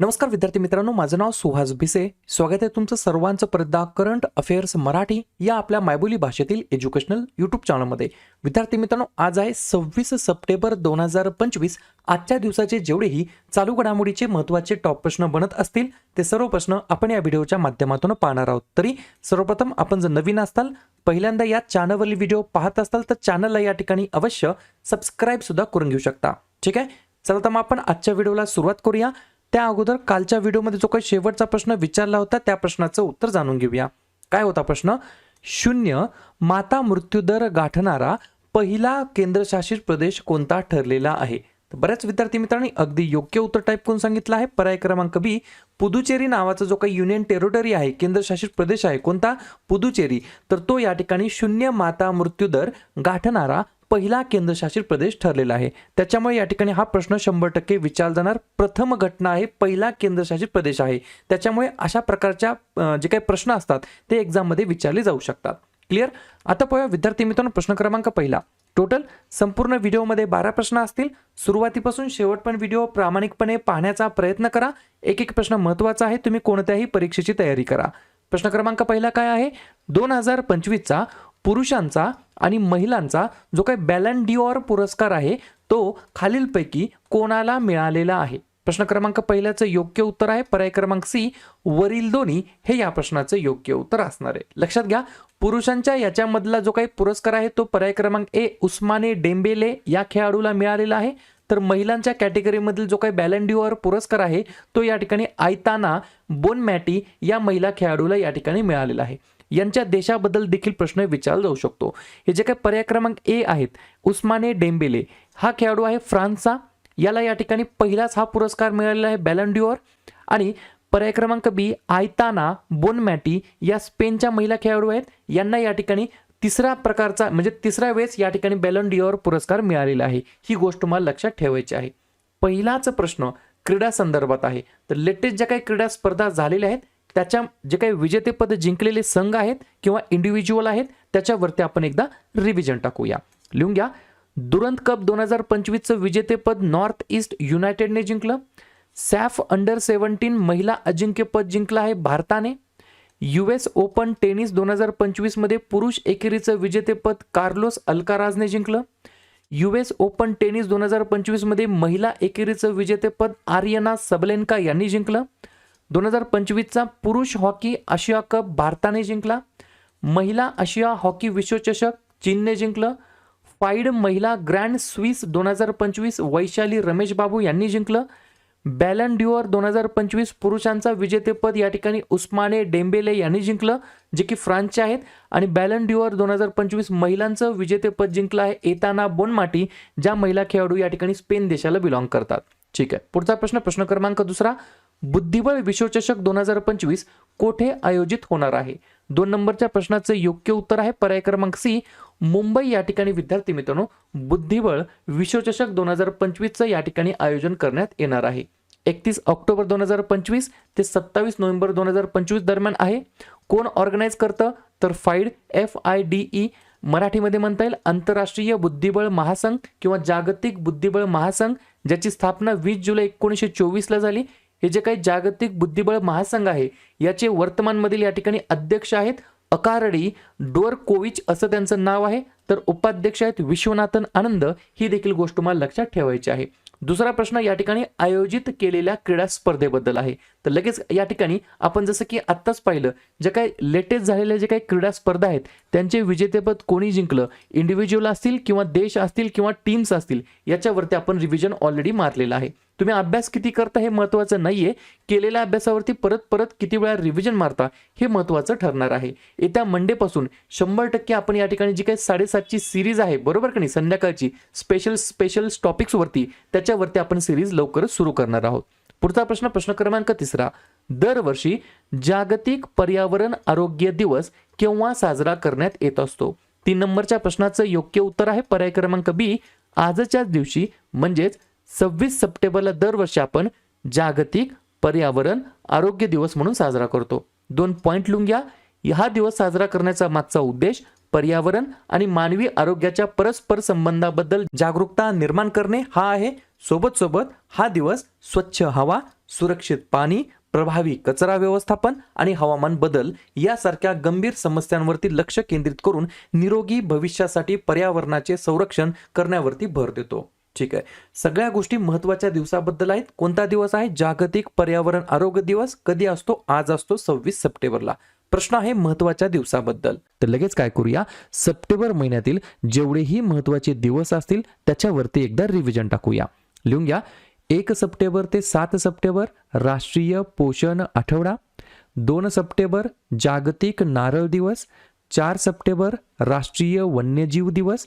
नमस्कार विद्यार्थी मित्रांनो माझं नाव सुहास भिसे. स्वागत आहे तुमचं सर्वांचं परदा करंट अफेअर्स मराठी या आपल्या मायबोली भाषेतील एज्युकेशनल यूट्यूब चॅनलमध्ये. विद्यार्थी मित्रांनो आज आहे सव्वीस सप्टेंबर दोन हजार पंचवीस. आजच्या दिवसाचे जेवढेही चालू घडामोडीचे महत्त्वाचे टॉप प्रश्न बनत असतील ते सर्व प्रश्न आपण या व्हिडिओच्या माध्यमातून पाहणार आहोत. तरी सर्वप्रथम आपण जर नवीन असताल पहिल्यांदा या चॅनलवरील व्हिडिओ पाहत असाल तर चॅनलला या ठिकाणी अवश्य सबस्क्राईब सुद्धा करून घेऊ शकता. ठीक आहे? चला तर मग आपण आजच्या व्हिडिओला सुरुवात करूया. त्या अगोदर कालच्या व्हिडिओमध्ये जो काही शेवटचा प्रश्न विचारला होता त्या प्रश्नाचं उत्तर जाणून घेऊया. काय होता प्रश्न? शून्य माता मृत्यूदर गाठणारा पहिला केंद्रशासित प्रदेश कोणता ठरलेला आहे? तर बऱ्याच विद्यार्थी मित्रांनी अगदी योग्य उत्तर टाईप करून सांगितलं आहे. पर्याय क्रमांक बी पुदुचेरी नावाचा जो काही युनियन टेरिटरी आहे केंद्रशासित प्रदेश आहे कोणता? पुदुचेरी. तर तो या ठिकाणी शून्य माता मृत्यूदर गाठणारा पहिला केंद्रशासित प्रदेश ठरलेला आहे. त्याच्यामुळे या ठिकाणी हा प्रश्न शंभर टक्के विचारला जाणार. प्रथम घटना आहे पहिला केंद्रशासित प्रदेश आहे. त्याच्यामुळे अशा प्रकारच्या जे काही प्रश्न असतात ते एक्झाममध्ये विचारले जाऊ शकतात. क्लिअर आता पाहूया विद्यार्थी मित्रांनो प्रश्न क्रमांक पहिला. टोटल संपूर्ण व्हिडिओमध्ये बारा प्रश्न असतील. सुरुवातीपासून शेवटपर्यंत व्हिडिओ प्रामाणिकपणे पाहण्याचा प्रयत्न करा. एक एक प्रश्न महत्त्वाचा आहे तुम्ही कोणत्याही परीक्षेची तयारी करा. प्रश्न क्रमांक पहिला काय आहे? दोन हजार पंचवीसचा पुरुषांचा आणि महिलांचा जो काही बॅलन्डिओर पुरस्कार आहे तो खालीलपैकी कोणाला मिळालेला आहे? प्रश्न क्रमांक पहिल्याचं योग्य उत्तर आहे. पर्याय क्रमांक सी वरील दोन्ही. हे या प्रश्नाचं योग्य उत्तर असणार आहे. लक्षात घ्या पुरुषांच्या याच्यामधला जो काही पुरस्कार आहे तो पर्याय क्रमांक ए उस्माने डेंबेले या खेळाडूला मिळालेला आहे. तर महिलांच्या कॅटेगरीमधील जो काही बॅलंडिओर पुरस्कार आहे तो या ठिकाणी आयताना बोनमॅटी या महिला खेळाडूला या ठिकाणी मिळालेला आहे. यांच्या देशाबद्दल देखील प्रश्न विचारला जाऊ शकतो. हे जे काही पर्याय क्रमांक ए आहेत उस्माने डेंबेले हा खेळाडू आहे फ्रान्सचा. याला या ठिकाणी पहिलाच हा पुरस्कार मिळालेला आहे बॅलंड्युअर आणि पर्याय क्रमांक बी आयताना बोनमॅटी या स्पेनच्या महिला खेळाडू आहेत. यांना या ठिकाणी तिसरा प्रकारचा म्हणजे तिसऱ्या वेळेस या ठिकाणी बॅलंडिओर पुरस्कार मिळालेला आहे. ही गोष्ट तुम्हाला लक्षात ठेवायची आहे. पहिलाच प्रश्न क्रीडा संदर्भात आहे. तर लेटेस्ट ज्या काही क्रीडा स्पर्धा झालेल्या आहेत त्याच्या जे काही विजेतेपद जिंकलेले संघ आहेत किंवा इंडिव्हिज्युअल आहेत त्याच्यावरती आपण एकदा रिव्हिजन टाकूया. लिहून घ्या. दुरंत कप दोन हजार पंचवीसचं विजेतेपद नॉर्थ ईस्ट युनायटेडने जिंकलं. सॅफ अंडर सेव्हन्टीन महिला अजिंक्यपद जिंकलं आहे भारताने. यू एस ओपन टेनिस दोन हजार पंचवीसमध्ये पुरुष एकेरीचं विजेतेपद कार्लोस अल्काराजने जिंकलं. यू एस ओपन टेनिस दोन हजार पंचवीसमध्ये महिला एकेरीचं विजेतेपद आर्यना सबलेनका यांनी जिंकलं. दोन हजार पंचवीसचा पुरुष हॉकी आशिया कप भारताने जिंकला. महिला आशिया हॉकी विश्वचषक चीनने जिंकलं. फाईड महिला ग्रँड स्विस दोन हजार पंचवीस वैशाली रमेश बाबू यांनी जिंकलं. बॅलन ड्युअर दोन हजार पंचवीस पुरुषांचा विजेतेपद या ठिकाणी उस्माने डेंबेले यांनी जिंकलं जे की फ्रान्सचे आहेत. आणि बॅलन ड्युअर दोन हजार पंचवीस महिलांचं विजेतेपद जिंकलं आहे एताना बोनमाटी ज्या महिला खेळाडू या ठिकाणी स्पेन देशाला बिलॉंग करतात. ठीक आहे. पुढचा प्रश्न प्रश्न क्रमांक दुसरा. बुद्धिबळ विश्वचषक दोन हजार पंचवीस कोठे आयोजित होणार आहे? दोन नंबरच्या प्रश्नाचं योग्य उत्तर आहे पर्याय क्रमांक सी मुंबई. या ठिकाणी विद्यार्थी मित्रांनो बुद्धिबळ विश्वचषक दोन हजार पंचवीसचं या ठिकाणी आयोजन करण्यात येणार आहे. एकतीस ऑक्टोबर दोन हजार पंचवीस ते सत्तावीस नोव्हेंबर दोन हजार पंचवीस दरम्यान आहे. कोण ऑर्गनाईज करतं? तर फाईड एफ आय डी ई. मराठीमध्ये म्हणता येईल आंतरराष्ट्रीय बुद्धिबळ महासंघ किंवा जागतिक बुद्धिबळ महासंघ ज्याची स्थापना वीस जुलै एकोणीसशे चोवीसला झाली. हे जे काही जागतिक बुद्धिबळ महासंघ आहे याचे वर्तमानमधील या ठिकाणी अध्यक्ष आहेत अकारडी डोरकोविच असं त्यांचं नाव आहे. तर उपाध्यक्ष आहेत विश्वनाथन आनंद ही देखील गोष्ट मला लक्षात ठेवायची आहे. दुसरा प्रश्न या ठिकाणी आयोजित केलेल्या क्रीडा स्पर्धेबद्दल आहे. तर लगेच या ठिकाणी आपण जसं की आत्ताच पाहिलं जे काही लेटेस्ट झालेल्या जे काही क्रीडा स्पर्धा आहेत त्यांचे विजेतेपद कोणी जिंकलं? इंडिव्हिज्युअल असतील किंवा देश असतील किंवा टीम्स असतील याच्यावरती आपण रिव्हिजन ऑलरेडी मारलेलं आहे. तुम्ही अभ्यास किती करता हे महत्त्वाचं नाहीये. केलेल्या अभ्यासावरती परत परत किती वेळा रिव्हिजन मारता हे महत्त्वाचं ठरणार आहे. येत्या मंडेपासून शंभर टक्के आपण या ठिकाणी जी काही साडेसातची सिरीज आहे बरोबर का नाही? संध्याकाळची स्पेशल स्पेशल टॉपिक्सवरती त्याच्यावरती आपण सिरीज लवकरच सुरू करणार आहोत. पुढचा प्रश्न प्रश्न क्रमांक तिसरा. दरवर्षी जागतिक पर्यावरण आरोग्य दिवस केव्हा साजरा करण्यात येत असतो? तीन नंबरच्या प्रश्नाचं योग्य उत्तर आहे पर्याय क्रमांक बी. आजच्याच दिवशी म्हणजेच सव्वीस सप्टेंबरला दरवर्षी आपण जागतिक पर्यावरण आरोग्य दिवस म्हणून साजरा करतो. दोन पॉईंट लिहून घ्या हा दिवस साजरा करण्याचा मागचा उद्देश पर्यावरण आणि मानवी आरोग्याच्या परस्पर संबंधाबद्दल जागरूकता निर्माण करणे हा आहे. सोबत सोबत हा दिवस स्वच्छ हवा सुरक्षित पाणी प्रभावी कचरा व्यवस्थापन आणि हवामान बदल यासारख्या गंभीर समस्यांवरती लक्ष केंद्रित करून निरोगी भविष्यासाठी पर्यावरणाचे संरक्षण करण्यावरती भर देतो. ठीक आहे. सगळ्या गोष्टी महत्त्वाच्या दिवसाबद्दल आहेत. कोणता दिवस आहे? जागतिक पर्यावरण आरोग्य दिवस. कधी असतो? आज असतो. सव्वीस सप्टेंबरला. प्रश्न आहे महत्त्वाच्या दिवसाबद्दल. तर लगेच काय करूया? सप्टेंबर महिन्यातील जेवढेही महत्त्वाचे दिवस असतील त्याच्यावरती एकदा रिव्हिजन टाकूया. लिहून घ्या. एक सप्टेंबर ते सात सप्टेंबर राष्ट्रीय पोषण आठवडा. दोन सप्टेंबर जागतिक नारळ दिवस. चार सप्टेंबर राष्ट्रीय वन्यजीव दिवस.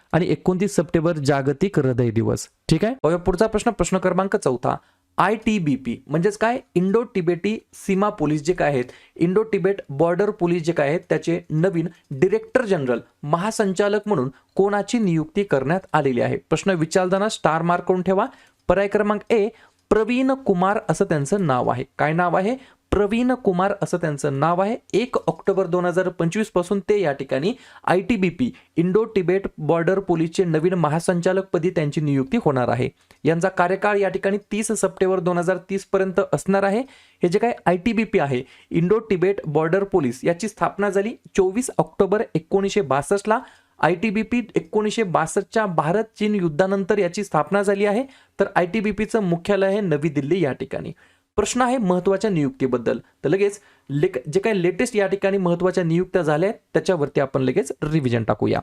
आणि एकोणतीस सप्टेंबर जागतिक हृदय दिवस. ठीक आहे? पुढचा प्रश्न. प्रश्न क्रमांक चौथा. आय टी बी पी म्हणजेच काय? इंडो तिबेटी सीमा पोलीस जे काय आहेत इंडो टिबेट बॉर्डर पोलीस जे काय आहेत त्याचे नवीन डिरेक्टर जनरल महासंचालक म्हणून कोणाची नियुक्ती करण्यात आलेली आहे? प्रश्न विचारताना स्टार मार्क करून ठेवा. पर्याय क्रमांक ए प्रवीण कुमार असं त्यांचं नाव आहे. काय नाव आहे? प्रवीण कुमार असं त्यांचं नाव आहे. एक ऑक्टोबर दोन हजार पंचवीसपासून ते या ठिकाणी I T B P Indo Tibet border पोलीसचे नवीन महासंचालकपदी त्यांची नियुक्ती होणार आहे. यांचा कार्यकाळ या ठिकाणी तीस सप्टेंबर दोन हजार तीस पर्यंत असणार आहे. हे जे काय आय टी बी पी आहे इंडो तिबेट बॉर्डर पोलीस याची स्थापना झाली चोवीस ऑक्टोबर एकोणीसशे बासष्टला आय टी बी पी एकोणीसशे बासष्टच्या भारत चीन युद्धानंतर याची स्थापना झाली आहे. तर आय टी बी पीचं मुख्यालय आहे नवी दिल्ली या ठिकाणी. प्रश्न आहे महत्त्वाच्या नियुक्तीबद्दल. तर लगेच लेक जे काही लेटेस्ट या ठिकाणी महत्त्वाच्या नियुक्त्या झाल्या आहेत त्याच्यावरती आपण लगेच रिव्हिजन टाकूया.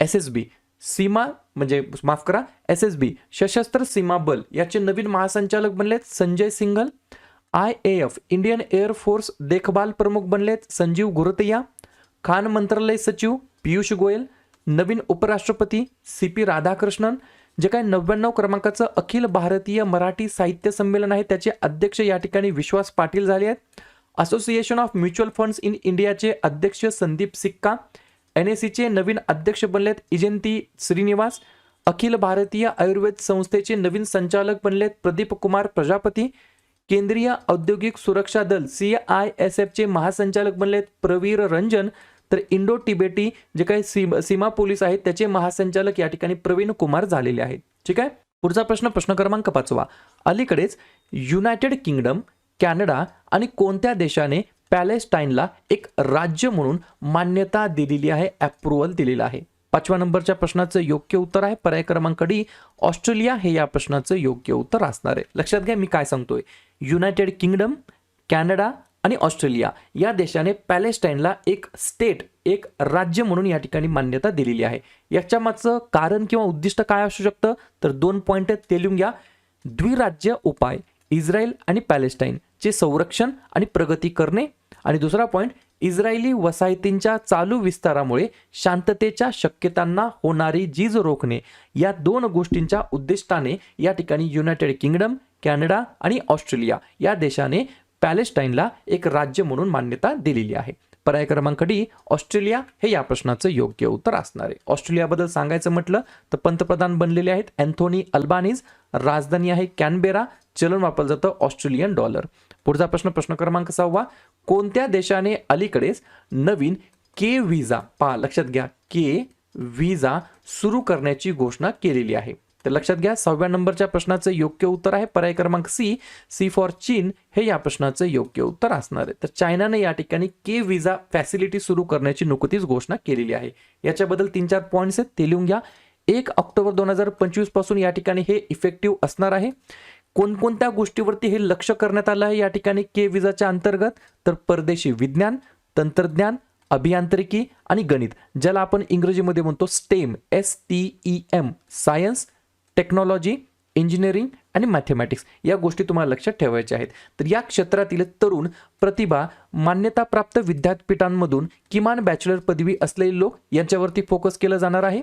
एस एस बी सीमा म्हणजे माफ करा एस एस बी सशस्त्र सीमा बल याचे नवीन महासंचालक बनलेत Sanjay Singhal. I A F Indian air force देखभाल प्रमुख बनलेत संजीव गुरतया. खान मंत्रालय सचिव पियुष गोयल. नवीन उपराष्ट्रपती सी पी राधाकृष्णन. जे काही नव्याण्णव क्रमांकाचं अखिल भारतीय मराठी साहित्य संमेलन आहे त्याचे अध्यक्ष या ठिकाणी विश्वास पाटील झाले आहेत. Association of mutual funds in इंडियाचे अध्यक्ष संदीप सिक्का एन एस सीचे नवीन अध्यक्ष बनलेत इजंती श्रीनिवास अखिल भारतीय आयुर्वेद संस्थेचे नवीन संचालक बनलेत प्रदीप कुमार प्रजापती केंद्रीय औद्योगिक सुरक्षा दल सी आय एस एफचे महासंचालक बनलेत प्रवीर रंजन तर इंडो तिबेटी जे काही सीमा सीमा पोलीस आहेत त्याचे महासंचालक या ठिकाणी प्रवीण कुमार झालेले आहेत. ठीक आहे? पुढचा प्रश्न प्रश्न क्रमांक पाचवा. अलीकडेच युनायटेड किंगडम कॅनडा आणि कोणत्या देशाने पॅलेस्टाईनला एक राज्य म्हणून मान्यता दिलेली आहे अप्रुव्हल दिलेलं आहे? पाचव्या नंबरच्या प्रश्नाचं योग्य उत्तर आहे. पर्याय क्रमांक डी ऑस्ट्रेलिया हे या प्रश्नाचं योग्य उत्तर असणार आहे. लक्षात घ्या मी काय सांगतोय. युनायटेड किंगडम कॅनडा आणि ऑस्ट्रेलिया या देशाने पॅलेस्टाईनला एक स्टेट एक राज्य म्हणून या ठिकाणी मान्यता दिलेली आहे. याच्या मागचं कारण किंवा उद्दिष्ट काय असू शकतं? तर दोन पॉईंट आहेत ते लिहून घ्या. द्विराज्य उपाय इस्रायल आणि पॅलेस्टाईन चे संरक्षण आणि प्रगती करणे. आणि दुसरा पॉईंट इस्रायली वसाहतींच्या चालू विस्तारामुळे शांततेच्या शक्यतांना होणारी झीज रोखणे. या दोन गोष्टींच्या उद्दिष्टाने या ठिकाणी युनायटेड किंगडम कॅनडा आणि ऑस्ट्रेलिया या देशाने पॅलेस्टाईनला एक राज्य म्हणून मान्यता दिलेली आहे. पर्याय क्रमांक डी ऑस्ट्रेलिया. हे या प्रश्नाचं योग्य उत्तर असणार आहे. ऑस्ट्रेलियाबद्दल सांगायचं म्हटलं तर पंतप्रधान बनलेले आहेत अँथोनी अल्बानीज. राजधानी आहे कॅनबेरा. चलन वापरलं जातं ऑस्ट्रेलियन डॉलर. पुढचा प्रश्न प्रश्न क्रमांक सहावा. कोणत्या देशाने अलीकडेच नवीन के व्हिजा पहा लक्षात घ्या के व्हिजा सुरू करण्याची घोषणा केलेली आहे. तर लक्षात घ्या सहाव्या नंबरच्या प्रश्नाचं योग्य उत्तर आहे. पर्याय क्रमांक सी सी फॉर चीन. हे या प्रश्नाचं योग्य उत्तर असणार आहे. तर चायनाने या ठिकाणी के व्हिजा फॅसिलिटी सुरू करण्याची नुकतीच घोषणा केलेली आहे. याच्याबद्दल तीन चार पॉईंट्स आहेत ते लिहून घ्या. एक ऑक्टोबर दोन हजार पंचवीसपासून या ठिकाणी हे इफेक्टिव्ह असणार आहे. कोणकोणत्या गोष्टीवरती हे लक्ष करण्यात आलं आहे या ठिकाणी के विजाच्या अंतर्गत? तर परदेशी विज्ञान तंत्रज्ञान अभियांत्रिकी आणि गणित ज्याला आपण इंग्रजीमध्ये म्हणतो STEM S T E M science technology engineering आणि मॅथेमॅटिक्स या गोष्टी तुम्हाला लक्षात ठेवायच्या आहेत. तर या क्षेत्रातील तरुण प्रतिभा मान्यताप्राप्त विद्यापीठांमधून किमान बॅचलर पदवी असलेले लोक यांच्यावरती फोकस केलं जाणार आहे.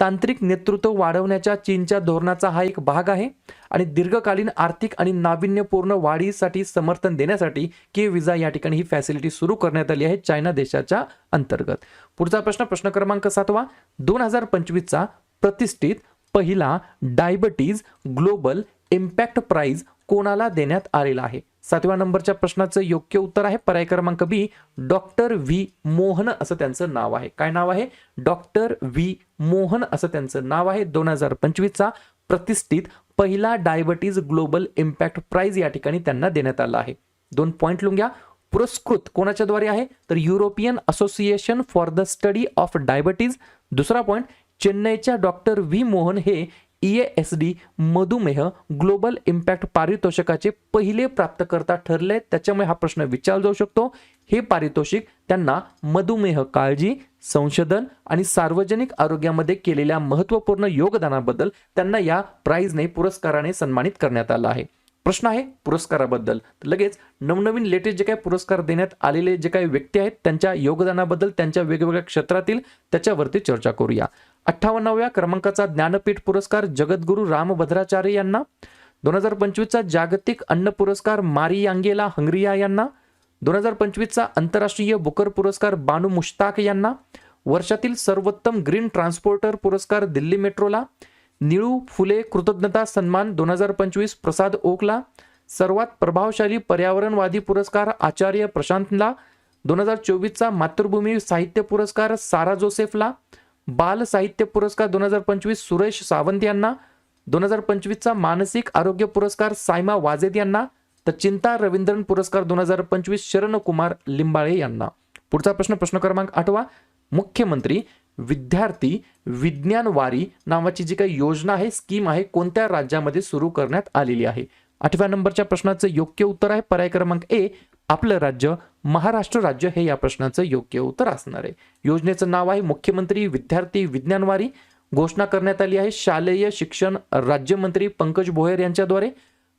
तांत्रिक नेतृत्व वाढवण्याच्या चीनच्या धोरणाचा हा एक भाग आहे आणि दीर्घकालीन आर्थिक आणि नाविन्यपूर्ण वाढीसाठी समर्थन देण्यासाठी के विजा या ठिकाणी ही फॅसिलिटी सुरू करण्यात आली आहे चायना देशाच्या अंतर्गत. पुढचा प्रश्न प्रश्न क्रमांक सातवा. दोन हजार पंचवीसचा प्रतिष्ठित पहिला डायबिटीज ग्लोबल इम्पॅक्ट प्राइज कोणाला देण्यात आलेला आहे? सातव्या नंबरच्या प्रश्नाचं योग्य उत्तर आहे पर्याय क्रमांक बी डॉक्टर व्ही मोहन असं त्यांचं नाव आहे. काय नाव आहे? डॉक्टर व्ही मोहन असं त्यांचं नाव आहे. दोन हजार पंचवीसचा प्रतिष्ठित पहिला डायबिटीज ग्लोबल इम्पॅक्ट प्राइज या ठिकाणी त्यांना देण्यात आला आहे. दोन पॉईंट लिहून घ्या पुरस्कृत कोणाच्याद्वारे आहे? तर European association for the study of diabetes. दुसरा पॉईंट चेन्नईच्या डॉक्टर व्ही मोहन हे ई एस डी मधुमेह ग्लोबल इम्पॅक्ट पारितोषिकाचे पहिले प्राप्तकर्ता ठरले. त्याच्यामुळे हा प्रश्न विचारला जाऊ शकतो. हे पारितोषिक त्यांना मधुमेह काळजी संशोधन आणि सार्वजनिक आरोग्यामध्ये केलेल्या महत्त्वपूर्ण योगदानाबद्दल त्यांना या प्राईजने पुरस्काराने सन्मानित करण्यात आलं आहे. प्रश्न आहे पुरस्काराबद्दल. लगेच नवनवीन लेटेस्ट जे काही पुरस्कार देण्यात आलेले जे काही व्यक्ती आहेत त्यांच्या योगदानाबद्दल त्यांच्या वेगवेगळ्या क्षेत्रातील त्याच्यावरती चर्चा करूया. अठ्ठावन्नाव्या क्रमांकाचा ज्ञानपीठ पुरस्कार जगद्गुरू रामभद्राचार्य यांना दोन हजार पंचवीसचा जागतिक अन्न पुरस्कार मारी यांगेला हंगरिया यांना दोन हजार पंचवीसचा आंतरराष्ट्रीय बुकर पुरस्कार बानू मुश्ताक यांना वर्षातील सर्वोत्तम ग्रीन ट्रान्सपोर्टर पुरस्कार दिल्ली मेट्रोला निळू फुले कृतज्ञता सन्मान दोन हजार पंचवीस प्रसाद ओकला सर्वात प्रभावशाली पर्यावरणवादी पुरस्कार आचार्य प्रशांतला दोन हजार चोवीसचा मातृभूमी साहित्य पुरस्कार सारा जोसेफला बाल साहित्य पुरस्कार दोन हजार पंचवीस सुरेश सावंत यांना दोन हजार पंचवीसचा मानसिक आरोग्य पुरस्कार सायमा वाजेद यांना तर चिंता रवींद्रन पुरस्कार दोन हजार पंचवीस शरण कुमार लिंबाळे यांना. पुढचा प्रश्न प्रश्न क्रमांक आठवा. मुख्यमंत्री विद्यार्थी विज्ञान वारी नावाची जी काही योजना आहे स्कीम आहे कोणत्या राज्यामध्ये सुरू करण्यात आलेली आहे? आठव्या नंबरच्या प्रश्नाचं योग्य उत्तर आहे. पर्याय क्रमांक ए आपलं राज्य. महाराष्ट्र राज्य हे या प्रश्नाचं योग्य उत्तर असणार आहे. योजनेचं नाव आहे मुख्यमंत्री विद्यार्थी विज्ञानवारी घोषणा करण्यात आली आहे शालेय शिक्षण राज्यमंत्री पंकज भोयर यांच्याद्वारे.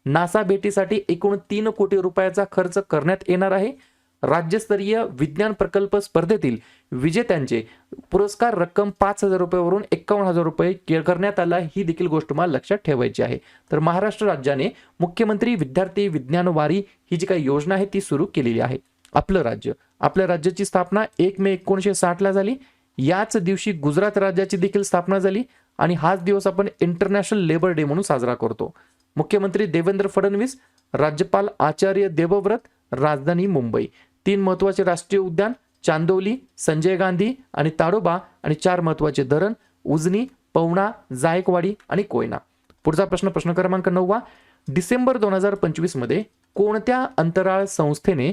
नासा भेटीसाठी एकूण तीन कोटी रुपयाचा खर्च करण्यात येणार आहे. राज्यस्तरीय विज्ञान प्रकल्प स्पर्धेतील विजेत्यांचे पुरस्कार रक्कम पाच हजार रुपयावरून एकावन्न हजार रुपये के- करण्यात आला ही देखील गोष्ट मला लक्षात ठेवायची आहे. तर महाराष्ट्र राज्याने मुख्यमंत्री विद्यार्थी विज्ञानवारी ही जी काही योजना आहे ती सुरू केलेली आहे. आपलं राज्य. आपल्या राज्याची स्थापना एक मे एकोणीसशे साठला झाली. याच दिवशी गुजरात राज्याची देखील स्थापना झाली आणि हाच दिवस आपण इंटरनॅशनल लेबर डे म्हणून साजरा करतो. मुख्यमंत्री देवेंद्र फडणवीस राज्यपाल आचार्य देवव्रत राजधानी मुंबई. तीन महत्त्वाचे राष्ट्रीय उद्यान चांदोली संजय गांधी आणि ताडोबा आणि चार महत्त्वाचे धरण उजनी पवना जायकवाडी आणि कोयना. पुढचा प्रश्न प्रश्न क्रमांक नववा. डिसेंबर दोन हजार पंचवीसमध्ये कोणत्या अंतराळ संस्थेने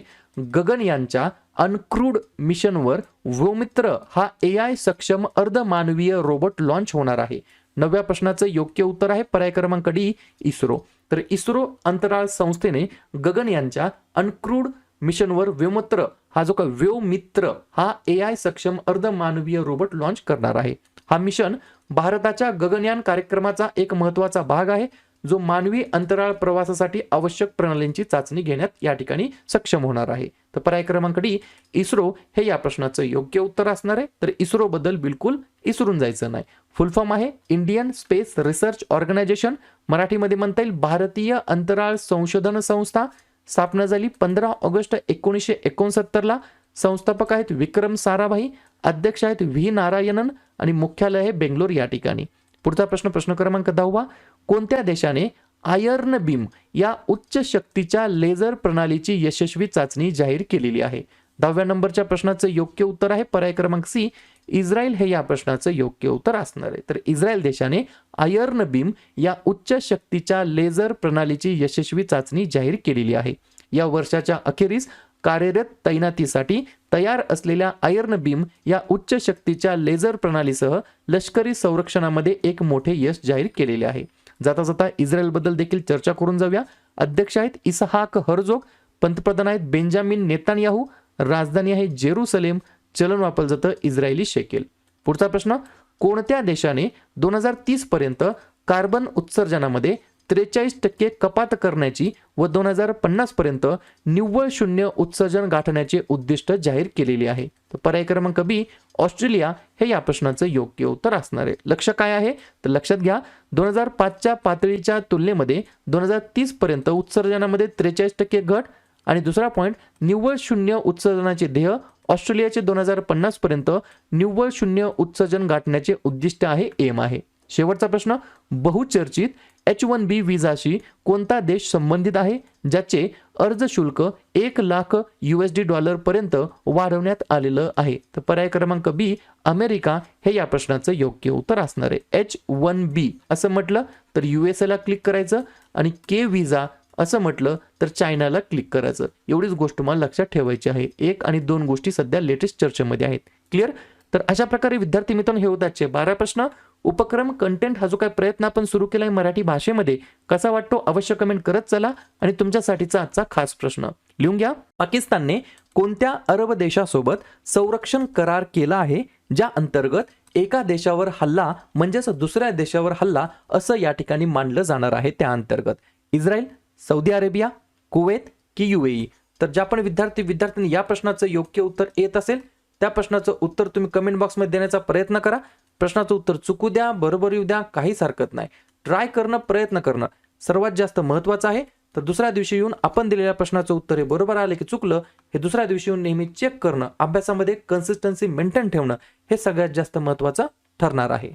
गगन यांच्या अनक्रूड मिशनवर व्योमित्र हा ए आय सक्षम अर्धमानवीय रोबोट लॉन्च होणार आहे? नव्या प्रश्नाचं योग्य उत्तर आहे पर्याय क्रमांक डी इस्रो. तर इस्रो अंतराळ संस्थेने गगन यांच्या अनक्रूड मिशनवर व्योमित्र हा जो का व्योमित्र हा ए आय सक्षम अर्धमानवीय रोबोट लॉन्च करणार आहे. हा मिशन भारताच्या गगनयान कार्यक्रमाचा एक महत्त्वाचा भाग आहे. जो मानवी अंतराळ प्रवासासाठी आवश्यक प्रणालींची चाचणी घेण्यात या ठिकाणी सक्षम होणार आहे. तर पर्याय क्रमांक डी इस्रो हे या प्रश्नाचं योग्य उत्तर असणार आहे. तर इस्रो बद्दल बिलकुल इसरून जायचं नाही. फुल फॉर्म आहे. इंडियन स्पेस रिसर्च ऑर्गनायझेशन मराठीमध्ये म्हणता येईल भारतीय अंतराळ संशोधन संस्था. स्थापना झाली पंधरा ऑगस्ट एकोणीसशे एकोणसत्तरला. संस्थापक आहेत विक्रम साराभाई. अध्यक्ष आहेत व्ही नारायणन. आणि मुख्यालय आहे बेंगलोर या ठिकाणी. पुढचा प्रश्न प्रश्न क्रमांक दहावा. कोणत्या देशाने आयर्न बीम या उच्च शक्तीच्या लेझर प्रणालीची यशस्वी चाचणी जाहीर केलेली आहे? दहाव्या नंबरच्या प्रश्नाचं योग्य उत्तर आहे. पर्याय क्रमांक सी इस्रायल हे या प्रश्नाचं योग्य उत्तर असणार आहे. तर इस्रायल देशाने आयर्न बीम या उच्च शक्तीच्या लेझर प्रणालीची यशस्वी चाचणी जाहीर केलेली आहे. या वर्षाच्या अखेरीस कार्यरत तैनातीसाठी तयार असलेल्या आयर्न बीम या उच्च शक्तीच्या लेझर प्रणालीसह लष्करी संरक्षणामध्ये एक मोठे यश जाहीर केलेले आहे. जाता जाता इस्रायलबद्दल देखील चर्चा करून जाऊया. अध्यक्ष आहेत इसहाक हरजोग पंतप्रधान आहेत बेंजामिन नेतान्याहू राजधानी आहे जेरुसलेम चलन वापरलं जातं इस्रायली शेकेल. पुढचा प्रश्न कोणत्या देशाने दोन हजार तीस पर्यंत कार्बन उत्सर्जनामध्ये त्रेचाळीस टक्के कपात करण्याची व दोन हजार पन्नास पर्यंत निव्वळ शून्य उत्सर्जन गाठण्याचे उद्दिष्ट जाहीर केलेले आहे. तर पर्याय क्रमांक बी ऑस्ट्रेलिया हे या प्रश्नाचं योग्य उत्तर असणार आहे. लक्ष काय आहे? तर लक्षात घ्या दोन हजार पाचच्या पातळीच्या तुलनेमध्ये दोन हजार तीस पर्यंत उत्सर्जनामध्ये त्रेचाळीस टक्के घट आणि दुसरा पॉईंट निव्वळ शून्य उत्सर्जनाचे ध्येय ऑस्ट्रेलियाचे दोन हजार पन्नास पर्यंत निव्वळ शून्य उत्सर्जन गाठण्याचे उद्दिष्ट आहे एम आहे. शेवटचा प्रश्न बहुचर्चित एच वन बी विजाशी कोणता देश संबंधित आहे ज्याचे अर्ज शुल्क एक lakh U S D dollar पर्यंत वाढवण्यात आलेलं आहे? तर पर्याय क्रमांक बी अमेरिका. हे या प्रश्नाचं योग्य उत्तर असणार आहे. एच वन बी असं म्हटलं तर यू एस एला क्लिक करायचं आणि के विजा असं म्हटलं तर चायनाला क्लिक करायचं. एवढीच गोष्ट मला लक्षात ठेवायची आहे. एक आणि दोन गोष्टी सध्या लेटेस्ट चर्चेमध्ये आहेत. क्लिअर तर अशा प्रकारे विद्यार्थी मित्रांनो हे होताचे बारा प्रश्न. उपक्रम कंटेंट हा जो काही प्रयत्न आपण सुरू केलाय मराठी भाषेमध्ये कसा वाटतो? अवश्य कमेंट करत चला. आणि तुमच्यासाठीचा आजचा खास प्रश्न. लिहून घ्या. पाकिस्तानने कोणत्या अरब देशासोबत संरक्षण करार केला आहे? ज्या अंतर्गत एका देशावर हल्ला म्हणजेच दुसऱ्या देशावर हल्ला असं या ठिकाणी मानलं जाणार आहे त्या अंतर्गत. इस्रायल सौदी अरेबिया कुवेत की युएई तर ज्या पण विद्यार्थी विद्यार्थ्यांनी या प्रश्नाचं योग्य उत्तर येत असेल त्या प्रश्नाचं उत्तर तुम्ही कमेंट बॉक्समध्ये देण्याचा प्रयत्न करा. प्रश्नाचं उत्तर चुकू द्या बरोबर येऊ द्या काहीच हरकत नाही. ट्राय करणं प्रयत्न करणं सर्वात जास्त महत्वाचं आहे. तर दुसऱ्या दिवशी येऊन आपण दिलेल्या प्रश्नाचं उत्तर हे बरोबर आले की चुकलं हे दुसऱ्या दिवशी येऊन नेहमी चेक करणं अभ्यासामध्ये कन्सिस्टन्सी मेंटेन ठेवणं हे सगळ्यात जास्त महत्वाचं ठरणार आहे.